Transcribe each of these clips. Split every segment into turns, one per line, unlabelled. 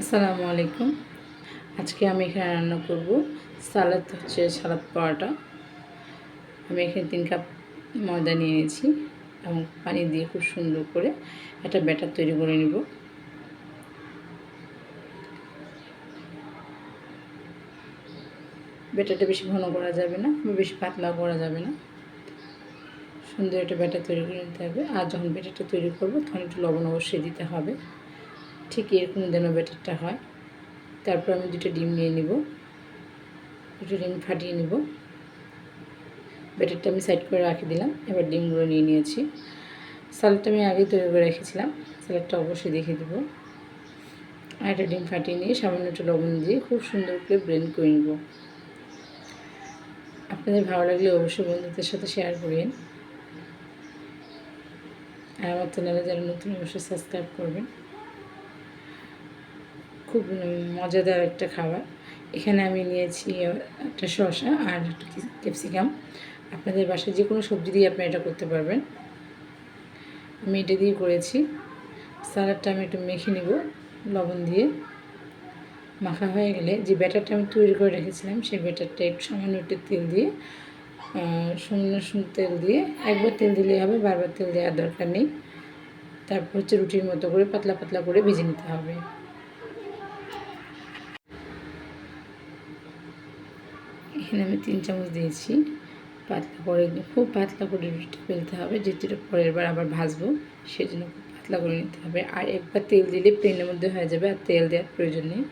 আসসালামু আলাইকুম। আজকে আমি এখানে রান্না করব। সালাদ হচ্ছে সালাদ পরোটা। আমি এখানে তিন কাপ ময়দা নিয়ে নিয়েছি এবং পানি দিয়ে খুব সুন্দর করে একটা ব্যাটার তৈরি করে নিব। ব্যাটারটা বেশি ঘন করা যাবে না, বেশি পাতলা করা যাবে না। সুন্দর একটা ব্যাটার তৈরি করে নিতে হবে। আর যখন ব্যাটারটা তৈরি করব, তখন একটু লবণ অবশ্যই দিতে হবে। ঠিক এরকম যেন ব্যাটারটা হয়। তারপর আমি দুটো ডিম নিয়ে নিব। দুটো ডিম ফাটিয়ে নিব। ব্যাটারটা আমি সাইড করে রাখি দিলাম। এবার ডিমগুলো নিয়ে নিয়েছি। স্যালাডটা আমি আগে তৈরি করে রেখেছিলাম। স্যালাডটা অবশ্যই দেখে দেবো। আর একটা ডিম ফাটিয়ে নিয়ে সামান্য একটু লবণ দিয়ে খুব সুন্দর করে ব্লেন্ড করে নেব। আপনাদের ভালো লাগলে অবশ্যই বন্ধুদের সাথে শেয়ার করেন আর আমার চ্যানেলে যারা নতুন, অবশ্যই সাবস্ক্রাইব করবেন। খুব মজাদার একটা খাবার। এখানে আমি নিয়েছি একটা শসা আর একটা ক্যাপসিকাম। আপনাদের বাসায় যে কোনো সবজি দিয়ে আপনি এটা করতে পারবেন। আমি এটা দিয়ে করেছি। স্যালাডটা আমি একটু মেখে নিব লবণ দিয়ে। মাখা হয়ে গেলে যে ব্যাটারটা আমি তৈরি করে রেখেছিলাম, সেই ব্যাটারটা একটু সামান্য একটু তেল দিয়ে শূন্য তেল দিয়ে, একবার তেল দিলেই হবে, বারবার তেল দেওয়ার দরকার নেই। তারপর হচ্ছে রুটির মতো করে পাতলা পাতলা করে ভেজে নিতে হবে। এখানে আমি তিন চামচ দিয়েছি। পাতলা করে খুব পাতলা করে রুটিটা ফেলতে হবে যেটা পরের বার আবার ভাজবো, সেজন্য খুব পাতলা করে নিতে হবে। আর একবার তেল দিলে প্লেনের মধ্যে হয়ে যাবে আর তেল দেওয়ার প্রয়োজন নেই।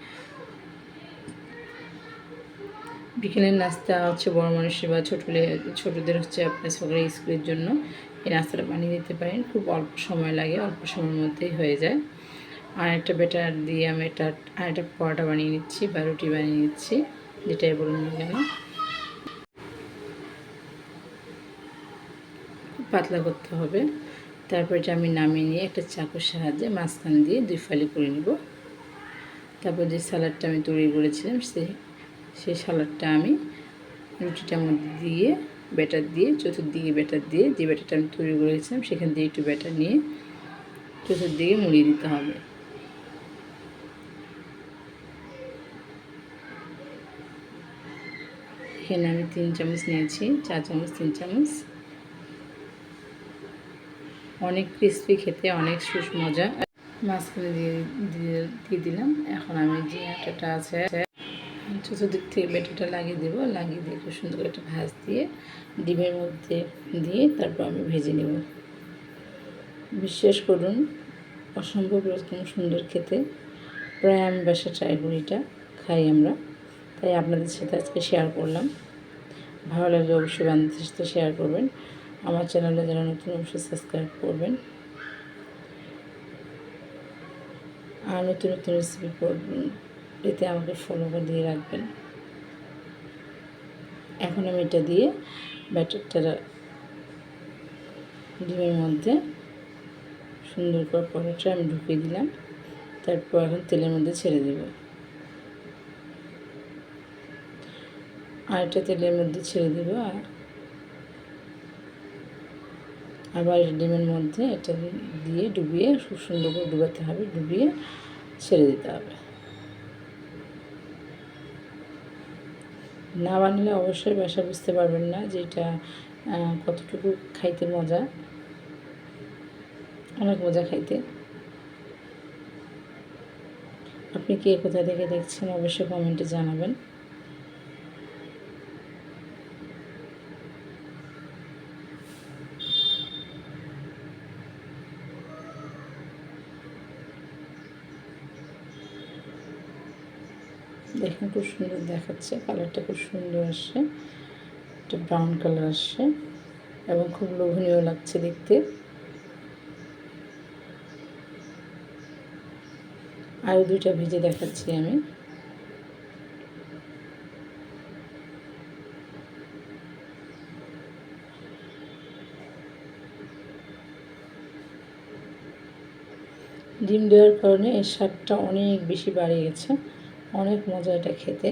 বিকেলের নাস্তা হচ্ছে বড় মানুষের বা ছোটলে ছোটোদের হচ্ছে আপনার সকালে স্কুলের জন্য, এই নাস্তাটা বানিয়ে দিতে পারেন। খুব অল্প সময় লাগে, অল্প সময়ের মধ্যেই হয়ে যায়। আর একটা বেটার দিয়ে আমি এটা আর একটা পরোটা বানিয়ে নিচ্ছি বা রুটি বানিয়ে নিচ্ছি। যেটাই বলুন না কেন। পাতলা করতে হবে। তারপর এটা আমি নামিয়ে নিয়ে একটা চাকুর সাহায্যে মাঝখান দিয়ে দুই ফালি করে নেব। তারপর যে স্যালাডটা আমি তৈরি করেছিলাম সেই সেই সালাডটা আমি রুটিটার মধ্যে দিয়ে, ব্যাটার দিয়ে, চতুর্দিকে ব্যাটার দিয়ে যে ব্যাটারটা আমি তৈরি করেছিলাম, সেখান দিয়ে একটু ব্যাটার নিয়ে চতুর্দিকে মুড়িয়ে দিতে হবে। এখানে আমি তিন চামচ নিয়েছি, চার চামচ, তিন চামচ। অনেক ক্রিস্পি খেতে, অনেক সুস মজা মাঝখানে দিয়ে দিয়ে দিলাম। এখন আমি যে আটাটা আছে চতুর্দিক থেকে বেটাটা লাগিয়ে দেবো। লাগিয়ে দিয়ে খুব সুন্দর করে একটা ভাজ দিয়ে, ডিমের মধ্যে দিয়ে তারপর আমি ভেজে নেব। বিশ্বাস করুন, অসম্ভব রকম সুন্দর খেতে। প্রায় আমি বাসা ট্রাই করি খাই আমরা। তাই আপনাদের সাথে আজকে শেয়ার করলাম। ভালো লাগলে অবশ্যই বান্ধবদের সাথে শেয়ার করবেন। আমার চ্যানেলে যারা নতুন, অবশ্যই সাবস্ক্রাইব করবেন। আর নতুন নতুন রেসিপি পেতে আমাকে ফলো করে দিয়ে রাখবেন। এখন আমি এটা দিয়ে ব্যাটারটা ডিমের মধ্যে সুন্দর করে পরোটা আমি ঢুকিয়ে দিলাম। তারপর এখন তেলের মধ্যে ছেড়ে দেব। আর এটা তেলের মধ্যে ছেড়ে দেবো, আর আবার ডিমের মধ্যে এটা দিয়ে ডুবিয়ে খুব সুন্দর করে ডুবাতে হবে, ডুবিয়ে ছেড়ে দিতে হবে। না বানালে অবশ্যই বাসা বুঝতে পারবেন না যে এটা কতটুকু খাইতে মজা। অনেক মজা খাইতে। আপনি কে কোথা থেকে দেখছেন অবশ্যই কমেন্টে জানাবেন। দেখেন, খুব সুন্দর দেখাচ্ছে। কালারটা খুব সুন্দর আসছে। একটা ব্রাউন কালার আসছে এবং খুব লোভনীয় লাগছে দেখতে। আরও দুইটা ভেজে দেখাচ্ছি আমি। ডিম দেওয়ার কারণে এর স্বাদটা অনেক বেশি বাড়ে গেছে। অনেক মজা এটা খেতে।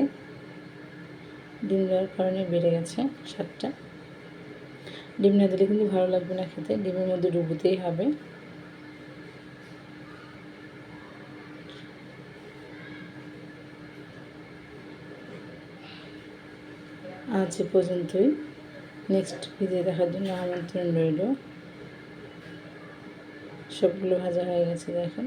ডিম দেওয়ার কারণে বেড়ে গেছে স্বাদটা। ডিম না দিলে কিন্তু ভালো লাগবে না খেতে, ডিমের মধ্যে ডুবুতেই হবে। আজ এ পর্যন্তই। নেক্সট ভিডিও দেখার জন্য আমন্ত্রণ রইল। সবগুলো ভাজা হয়ে গেছে দেখেন।